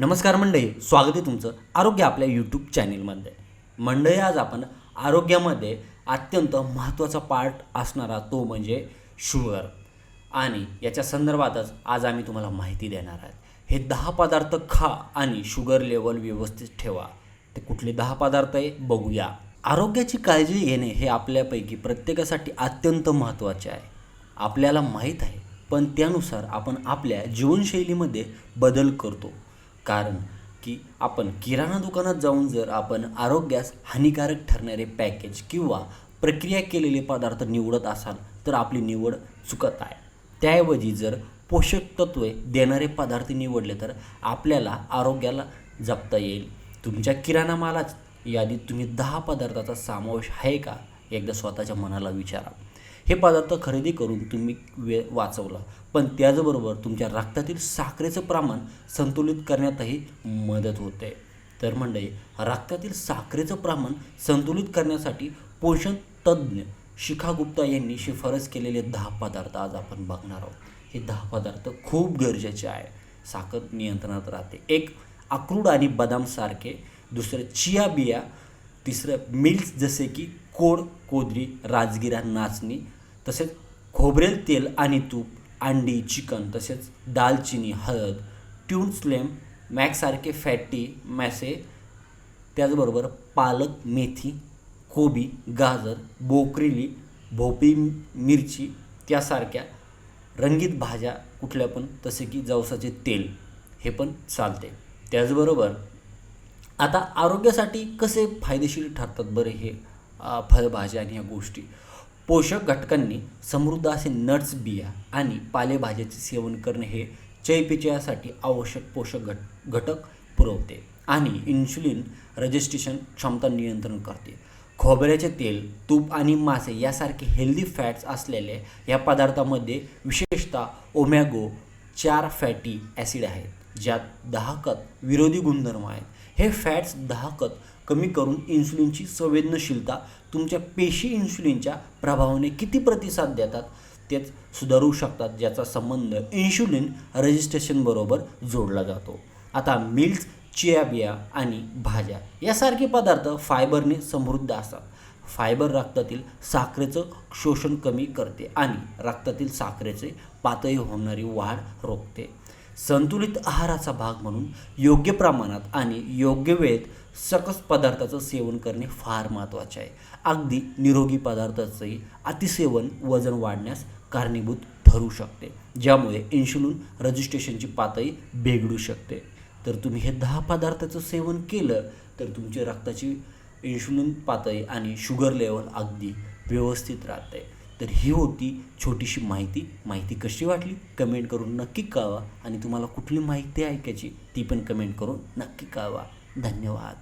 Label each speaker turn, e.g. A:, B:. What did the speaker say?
A: नमस्कार मंडळी स्वागत आहे तुमचं आरोग्य आपल्या यूट्यूब चॅनेलमध्ये मंडळी आज आपण आरोग्यामध्ये अत्यंत महत्त्वाचा पार्ट असणारा तो म्हणजे शुगर. आणि याच्या संदर्भातच आज आम्ही तुम्हाला माहिती देणार आहोत. हे दहा पदार्थ खा आणि शुगर लेवल व्यवस्थित ठेवा. ते कुठले दहा पदार्थ आहे बघूया. आरोग्याची काळजी घेणे हे आपल्यापैकी प्रत्येकासाठी अत्यंत महत्त्वाचे आहे. आपल्याला माहीत आहे पण त्यानुसार आपण आपल्या जीवनशैलीमध्ये बदल करतो. कारण की आपण किराणा दुकानात जाऊन जर आपण आरोग्यास हानिकारक ठरणारे पॅकेज किंवा प्रक्रिया केलेले पदार्थ निवडत असाल तर आपली निवड चुकत आहे. त्याऐवजी जर पोषक तत्वे देणारे पदार्थ निवडले तर आपल्याला आरोग्याला जपता येईल. तुमच्या किराणा मालाच यादीत तुम्ही दहा पदार्थाचा समावेश आहे का? एकदा स्वतःच्या मनाला विचारा. हे पदार्थ खरेदी करून तुम्ही वेळ वाचवला. पण त्याचबरोबर तुमच्या रक्तातील साखरेचं प्रमाण संतुलित करण्यातही मदत होते. तर मंडळी रक्तातील साखरेचं प्रमाण संतुलित करण्यासाठी पोषण तज्ज्ञ शिखा गुप्ता यांनी शिफारस केलेले दहा पदार्थ आज आपण बघणार आहोत. हे दहा पदार्थ खूप गरजेचे आहे. साखर नियंत्रणात राहते. एक अक्रूड आणि बदाम सारखे. दुसरं चिया बिया. तिसरं मिल्स जसे की कोड कोदरी राजगिरा नाचणी. तसेच खोबरेल तेल आणि तूप अंडी चिकन तसेच दालचिनी हळद ट्यून स्लेम मॅकसारखे फॅटी मॅसे त्याचबरोबर पालक मेथी कोबी गाजर बोकरिली भोपळी मिरची त्यासारख्या रंगीत भाज्या कुठल्या पण तसे की जवसाचे तेल हे पण चालते. त्याचबरोबर आता आरोग्यासाठी कसे फायदेशीर ठरतात बरे हे फळभाज्या आणि ह्या गोष्टी? पोषक घटकांनी समृद्ध असे नट्स बिया आणि पालेभाज्याचे सेवन करणे हे चयपिचयासाठी आवश्यक पोषक घट घटक पुरवते आणि इन्शुलिन रजिस्ट्रेशन क्षमता नियंत्रण करते. खोबऱ्याचे तेल तूप आणि मासे यासारखे हेल्दी फॅट्स असलेले या पदार्थामध्ये विशेषतः ओमॅगो चार फॅटी ॲसिड आहेत ज्यात दहाकत विरोधी गुणधर्म आहेत. हे फॅट्स दहाकत कमी करून इन्सुलिनची संवेदनशीलता तुमच्या पेशी इन्सुलिनच्या प्रभावाने किती प्रतिसाद देतात? तेच सुधारू शकतात ज्याचा संबंध इन्शुलिन रजिस्ट्रेशनबरोबर जोडला जातो. आता मिल्स चिया बिया आणि भाज्या यासारखे पदार्थ फायबरने समृद्ध असतात. फायबर रक्तातील साखरेचं शोषण कमी करते आणि रक्तातील साखरेचे पातळी होणारी वाढ रोखते. संतुलित आहाराचा भाग म्हणून योग्य प्रमाणात आणि योग्य वेळेत सकस पदार्थाचं सेवन करणे फार महत्त्वाचे आहे. अगदी निरोगी पदार्थाचंही अतिसेवन वजन वाढण्यास कारणीभूत ठरू शकते. ज्यामुळे इन्शुलिन रजिस्ट्रेशनची पातळी बिघडू शकते. तर तुम्ही हे दहा पदार्थाचं सेवन केलं तर तुमची रक्ताची इन्शुलिन पातळी आणि शुगर लेवल अगदी व्यवस्थित राहते. तर ही होती छोटीशी माहिती. माहिती कशी वाटली? कमेंट करून नक्की कळवा. आणि तुम्हाला कुठली माहिती ऐकायची ती पण कमेंट करून नक्की कळवा. धन्यवाद.